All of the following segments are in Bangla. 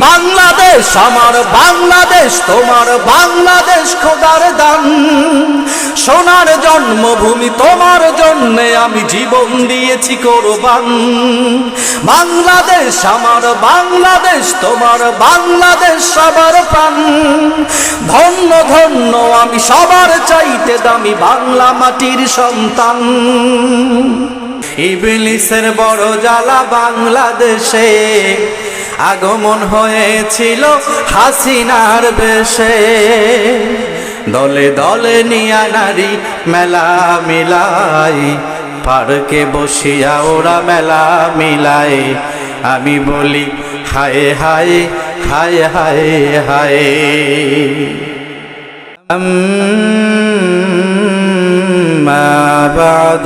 বাংলাদেশ, আমার বাংলাদেশ, তোমার বাংলাদেশ খোদার দান। সোনার জন্মভূমি, তোমার জন্যে আমি জীবন দিয়েছি কোরবান। বাংলাদেশ, আমার বাংলাদেশ, তোমার বাংলাদেশ, সবার প্রাণ। ধন্য ধন্য, আমি সবার চাইতে দামি বাংলা মাটির সন্তান। ইবলিসের বড় জ্বালা বাংলাদেশে। আগমন হয়েছিল হাসিনার বেশে দলে দলে নিয়া নারী মেলা মিলাই পার্কে বসিয়া ওরা মেলা মিলাই আমি বলি হায় হায় হায় হায় হায় أما بعد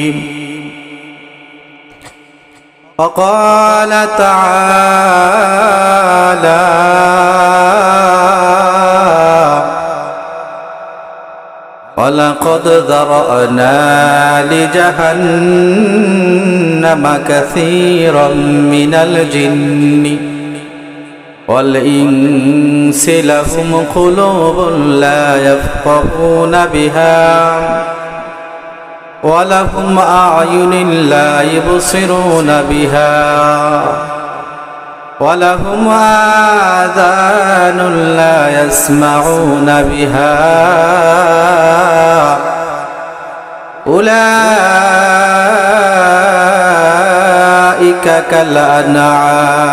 وقال تعالى ولقد ذرأنا لجهنم كثيرا من الجن والإنس لهم قلوب لا يفقهون بها ولهم أعين لا يبصرون بها ولهم آذان لا يسمعون بها أولئك كالأنعام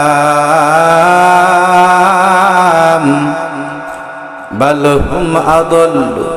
بل هم أضل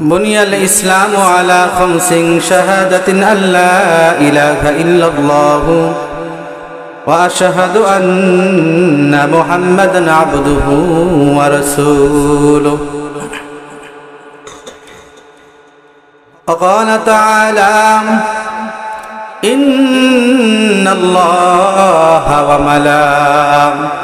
بني الإسلام على خمس شهادة أن لا إله إلا الله وأشهد أن محمدا عبده ورسوله وقال تعالى إن الله وملائكته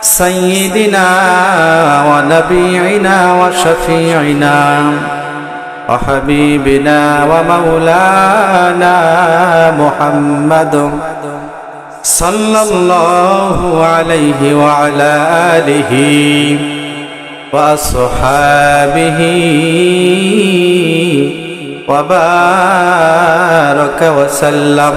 سيدنا ونبينا وشفيعنا وحبيبنا ومولانا محمد صلى الله عليه وعلى آله وأصحابه وبارك وسلم.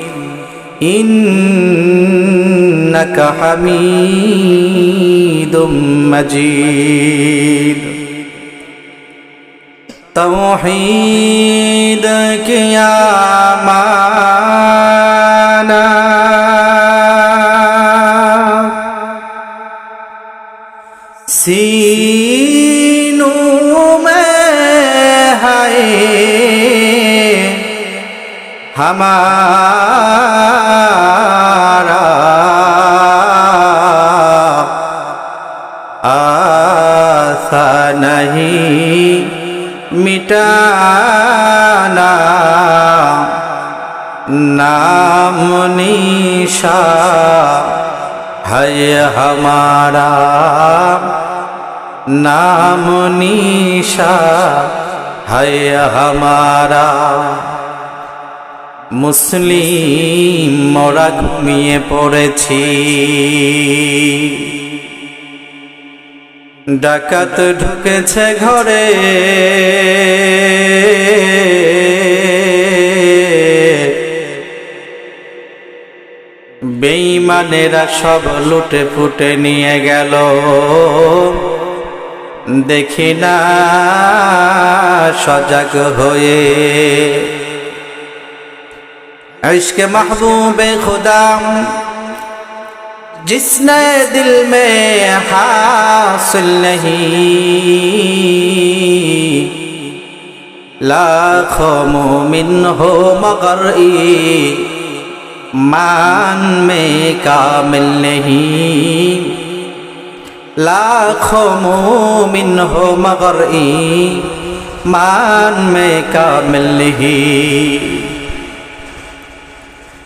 ইন্নাকা হামিদুম মাজিদ توحید کیا مانا سینوں میں ہے ہمارا निशा है हमारा नाम निशा है हमारा মুসলিম মোরা ঘুমিয়ে পড়েছি ডাকাত ঢুকেছে ঘরে ইমানেরা সব লুটে ফুটে নিয়ে গেল। দেখি না সজাগ হয়ে। ইসকে মাহবুবে খুদাম জিসনে দিল মে হাসিল নেহি। লাখ মুমিন হো মগর ঈদ मान में कामिल नहीं लाखों मोमिन हो मगर मान में कामिल नहीं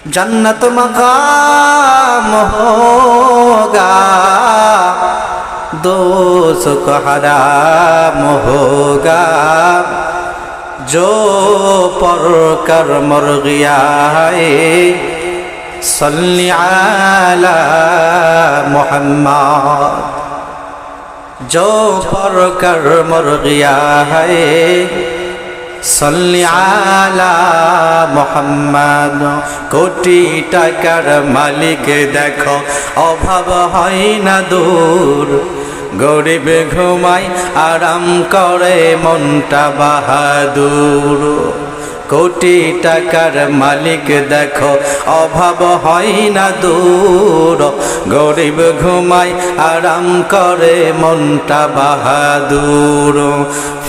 जन्नत मकाम होगा दोस्त हराम होगा जो पर कर मर गया है صل على محمد جو پر کر مر گیا ہے صل على محمد কোটি টাকার মালিক দেখো, অভাব হয় না দূর। গরিব আরাম করে মনটা বাহাদুর। কোটি টাকার মালিক দেখো, অভাব হয় না দূর। গরিব ঘুমাই আরাম করে, মনটা বাহাদুর।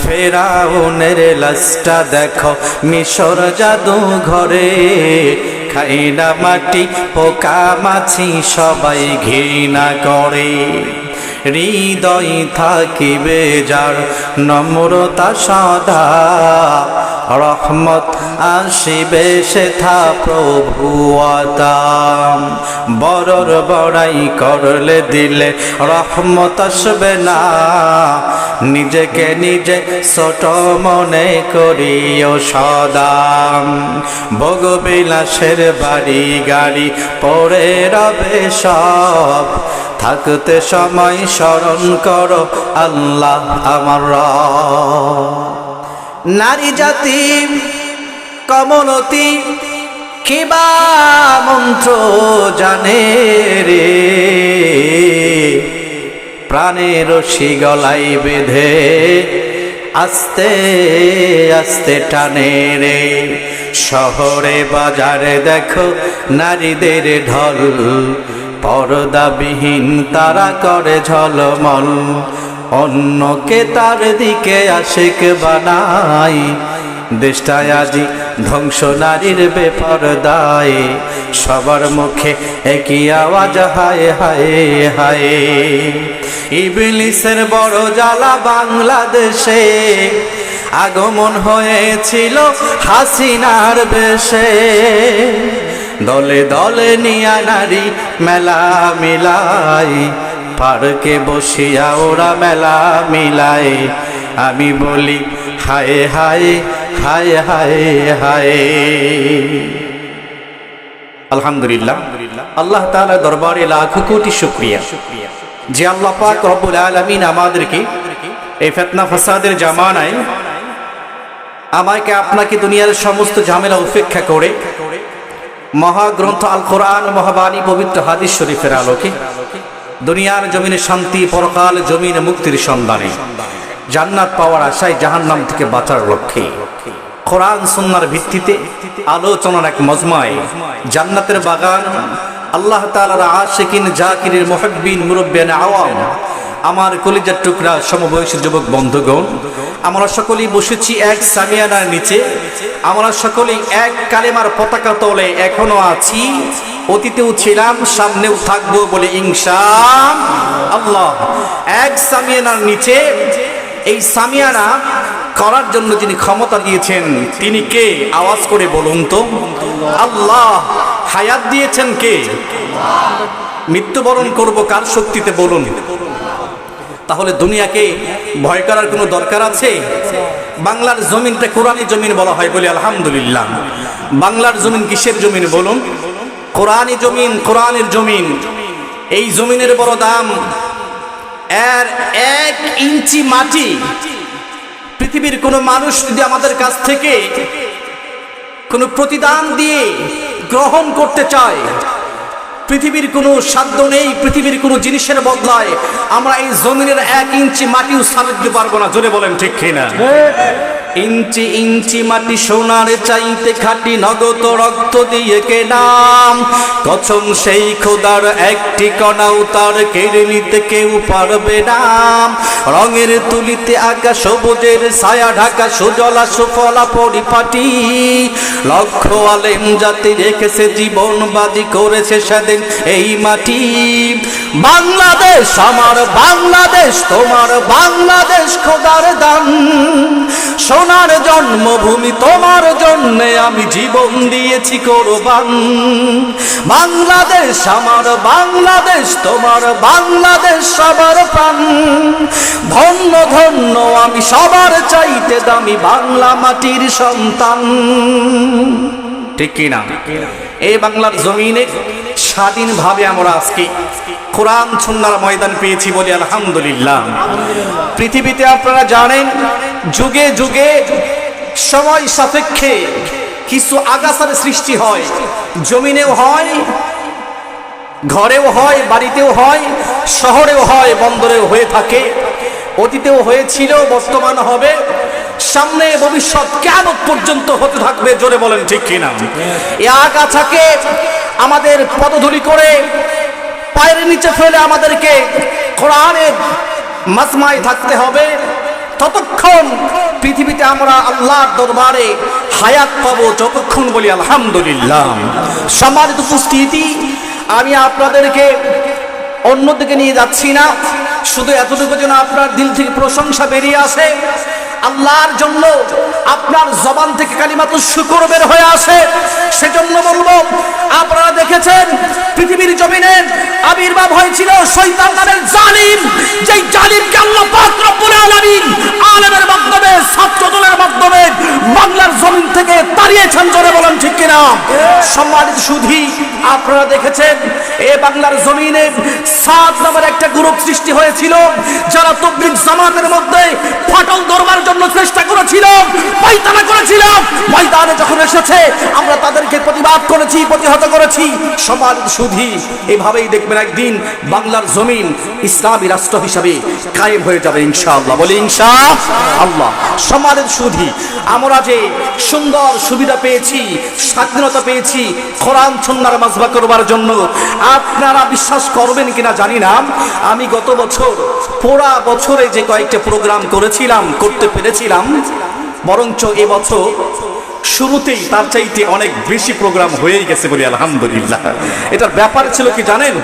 ফেরাউনের লাশটা দেখো, মিশর জাদু ঘরে। খাইনা মাটি, পোকা মাছি সবাই ঘৃণা করে। হৃদয় থাকিবে যার নম্রতা সদা। রহমত আসিবে সেথা প্রভু আতাম বড়র বড়াই করলে দিলে রহমত আসবে না। নিজেকে নিজে ছোট মনে করিও সদাম ভোগবিলাসের বাড়ি গাড়ি পরে রবে সব। থাকতে সময় স্মরণ করো, আল্লাহ আমার নারী জাতি, কমলতি কিবা মন্ত্র জানে রে। প্রাণের রশি গলাই বেঁধে আস্তে আস্তে টানে রে। শহরে বাজারে দেখো নারীদের ঢল পর্দাবিহীন তারা করে ঝলমল। অন্যকে তার দিকে আশেক বানাই। দেশটায় আজি ধ্বংস নারীর বেপরদায়। সবার মুখে একই আওয়াজ, হায় হায় হায়। ইবলিসের বড় জ্বালা বাংলাদেশে আগমন হয়েছিল হাসিনার বেশে। দলে দলে নিয়া নারী মেলা মিলাই। পার্কে বসিয়া ওরা মেলা মিলায় আমি বলি, হায় হায় হায় হায় হায়। আলহামদুলিল্লাহ। আল্লাহ তাআলা দরবারে লাখ কোটি শুকরিয়া। যে আল্লাহ পাক রব্বুল আলামিন আমাদেরকে এই ফিতনা ফাসাদের জামানায় আমাকে আপনাকে দুনিয়ার সমস্ত ঝামেলা উপেক্ষা করে মহাগ্রন্থ আল কোরআন মহাবাণী, পবিত্র হাদিস শরীফের আলোকে। দুনিয়ার জমিনে শান্তি, পরকাল, জমিনে মুক্তির সন্ধানে। জান্নাত পাওয়ার আশায় জাহান্নাম থেকে বাঁচার লক্ষ্যে। কোরআন, সুন্নার ভিত্তিতে আলোচনার এক মজমায়। জান্নাতের বাগান, আল্লাহ তাআলার আশিকিন, জাকিরের মুহিব্বিন, মুরব্বিয়ান আওয়াম। আমার কলিজার টুকরা সমবয়সী যুবক বন্ধুগণ, আমরা সকলেই বসেছি এক সামিয়ানার নিচে। আমরা সকলেই এক কালেমার পতাকা তলে এখনও আছি। অতীতেও ছিলাম, সামনেও থাকব বলে ইনশা আল্লাহ। এক সামিয়ানার নিচে, এই সামিয়ানা করার জন্য যিনি ক্ষমতা দিয়েছেন, তিনি কে? আওয়াজ করে বলুন তো। আল্লাহ, হায়াত দিয়েছেন কে? মৃত্যুবরণ করব কার শক্তিতে বলুন। তাহলে দুনিয়াকে ভয় করার কোনো দরকার আছে? বাংলার জমিনটা কোরআনী জমিন বলা হয় বলে আলহামদুলিল্লাহ। বাংলার জমিন কিসের জমিন বলুন? কোরআনী জমিন, কোরআনের জমিন। এই জমিনের বড় দাম এর এক ইঞ্চি মাটি। পৃথিবীর কোনো মানুষ যদি আমাদের কাছ থেকে কোনো প্রতিদান দিয়ে গ্রহণ করতে চায় পৃথিবীর কোনো সাধ্য নেই, পৃথিবীর কোনো জিনিসের বদলায় আমরা এই জমিনের এক ইঞ্চি মাটিও সারা দিতে পারব না। জোরে বলেন ঠিক কিনা? ইঞ্চি ইঞ্চি মাটি সোনার চাইতে খাটি নগদ রক্ত দিয়ে কেনাম। কছম সেই খোদার একটি কণাও তার কেড়ে নিতে কেউ পারবে না। রঙের তুলিতে আঁকা সবুজের ছায়া ঢাকা সুজলা সুফলা পরিপাটি। লক্ষ আলেম জাতি রেখেছে জীবন বাজি করেছে সেদিন এই মাটি। বাংলাদেশ আমার বাংলাদেশ, তোমার বাংলাদেশ খোদার দান। সোনার জন্মভূমি, তোমার জন্য আমি জীবন দিয়েছি কোরবান। বাংলাদেশ আমার, বাংলাদেশ তোমার, বাংলাদেশ সবার প্রাণ। ধন্য ধন্য, আমি সবার চাইতে দামি বাংলা মাটির সন্তান। ঠিক কিনা? এই বাংলার জমিনে স্বাধীনভাবে আমরা আজকে কোরআন সুন্নার ময়দান পেয়েছি বলে আলহামদুলিল্লাহ। পৃথিবীতে আপনারা জানেন, যুগে যুগে সময় সাপেক্ষে কিছু আগাছার সৃষ্টি হয়। জমিনেও হয়, ঘরেও হয়, বাড়িতেও হয়, শহরেও হয়, বন্দরেও হয়ে থাকে। অতীতেও হয়েছিল, বর্তমান হবে। সামনে ভবিষ্যৎ কেমন পর্যন্ত হতে থাকবে, জোরে বলেন ঠিক কিনা? এই আগাছাকে আমাদের পদধূলি করে পায়ের নিচে ফেলে আমাদেরকে কোরআনের মাজমায় থাকতে হবে। ততক্ষণ পৃথিবীতে আমরা আল্লাহর দরবারে হায়াত পাবো, যতক্ষণ বলি আলহামদুলিল্লাহ। সম্মানিত উপস্থিতি, আমি আপনাদেরকে অন্যদিকে নিয়ে যাচ্ছি না। শুধু এতটুকু যেন আপনার দিল থেকে প্রশংসা বেরিয়ে আসে। আল্লাহর জন্য আপনার জবান থেকে কালিমাত শুকুর বের হয়ে আসে। সেজন্য বলব, আপনারা দেখেছেন পৃথিবীর জমিনের আবির্ভাব হয়েছিল শৈতান নামের জালিম। যেই জালিমকে আল্লাহ পাক রব্বুল আলামিন আলেমের মাধ্যমে ছাত্র দলের মাধ্যমে বাংলার জমিন থেকে তাড়িয়েছেন জোরে বলেন ঠিক কিনা? সম্মানিত সুধী, আপনারা দেখেছেন, এ বাংলার জমিনে সাত নামের একটা গ্রুপ সৃষ্টি হয়েছিল, যারা তবলিগ জামাতের মধ্যে ফাটল ধরবার জন্য চেষ্টা করেছিল পাইতানা করেছিল। ময়দানে যখন এসেছে, আমরা তাদেরকে প্রতিবাদ করেছি, প্রতিহত করেছি। সমাজ সুধী, এভাবেই দেখবেন একদিন বাংলার জমিন ইসলামী রাষ্ট্র হিসাবে কায়েম হয়ে যাবে ইনশাআল্লাহ। বলি ইনশা আল্লাহ। সমাজের সুধী, আমরা যে সুন্দর সুবিধা পেয়েছি, স্বাধীনতা পেয়েছি কোরআন সুন্নার মাজবা করবার জন্য, আপনারা বিশ্বাস করবেন কিনা জানি না। আমি গত বছর পোড়া বছরে যে কয়েকটা প্রোগ্রাম করেছিলাম, করতে পেরেছিলাম, বরঞ্চ এবছর শুরুতেই তার চাইতে অনেক বেশি প্রোগ্রাম হয়েই গেছে বলি আলহামদুলিল্লাহ। এটার ব্যাপার ছিল কি জানেন?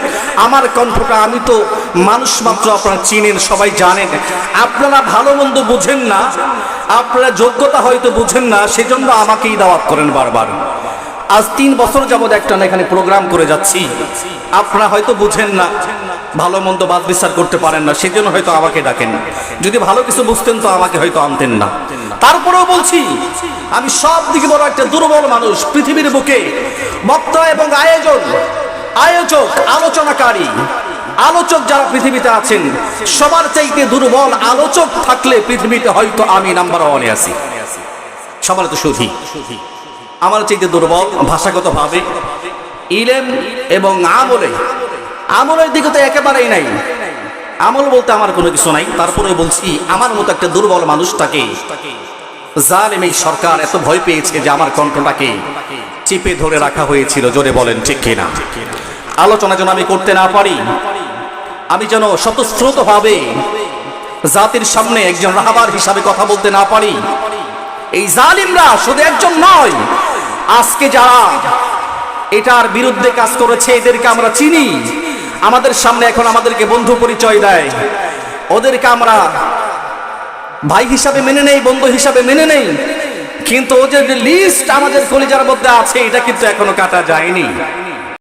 আমার কণ্ঠটা, আমি তো মানুষ মাত্র, আপনারা চিনেন, সবাই জানেন। আপনারা ভালো মন্দ বুঝেন না, আপনারা যোগ্যতা হয়তো বুঝেন না, সেজন্য আমাকেই দাওয়াত করেন বারবার। আজ তিন বছর যাবৎ একটা না এখানে প্রোগ্রাম করে যাচ্ছি। আপনারা হয়তো বুঝেন না, ভালো মন্দ বাদ বিচার করতে পারেন না, সেজন্য হয়তো আমাকে ডাকেন। যদি ভালো কিছু বুঝতেন তো আমাকে হয়তো আনতেন না। তারপরেও বলছি, আমি সব দিকে বড় একটা দুর্বল মানুষ পৃথিবীর বুকে। বক্তা এবং আয়োজন আয়োজক, আলোচনাকারী। আলোচক যারা পৃথিবীতে আছেন, সবার চাইতে দুর্বল আলোচক থাকলে পৃথিবীতে হয়তো আমি নাম্বার ওয়ানে আছি। সবার তো সুধি আমার চাইতে দুর্বল ভাষাগতভাবে, ইলেম এবং আমলে। আমলের দিকে তো একেবারেই নাই। আমল বলতে আমার কোনো কিছু নাই। তারপরে বলছি, আমার মতো একটা দুর্বল মানুষটাকে জালেম এই সরকার এত ভয় পেয়েছে যে আমার কণ্ঠটাকে চিপে ধরে রাখা হয়েছিল, জোরে বলেন, ঠিক কিনা? আলোচনা যেন আমি করতে না পারি, আমি যেন স্বতঃস্ফূর্ত ভাবে জাতির সামনে একজন রাহাবার হিসাবে কথা বলতে না পারি। এই জালিমরা শুধু একজন নয়, আজকে যারা এটার বিরুদ্ধে কাজ করেছে, এদেরকে আমরা চিনি। আমাদের সামনে এখন আমাদেরকে বন্ধু পরিচয় দেয়। ওদেরকে আমরা ভাই হিসাবে মেনে নেই, বন্ধু হিসাবে মেনে নেই। কিন্তু ওদের লিস্ট আমাদের কলিজার মধ্যে আছে, এটা কিন্তু এখনও কাটা যায়নি।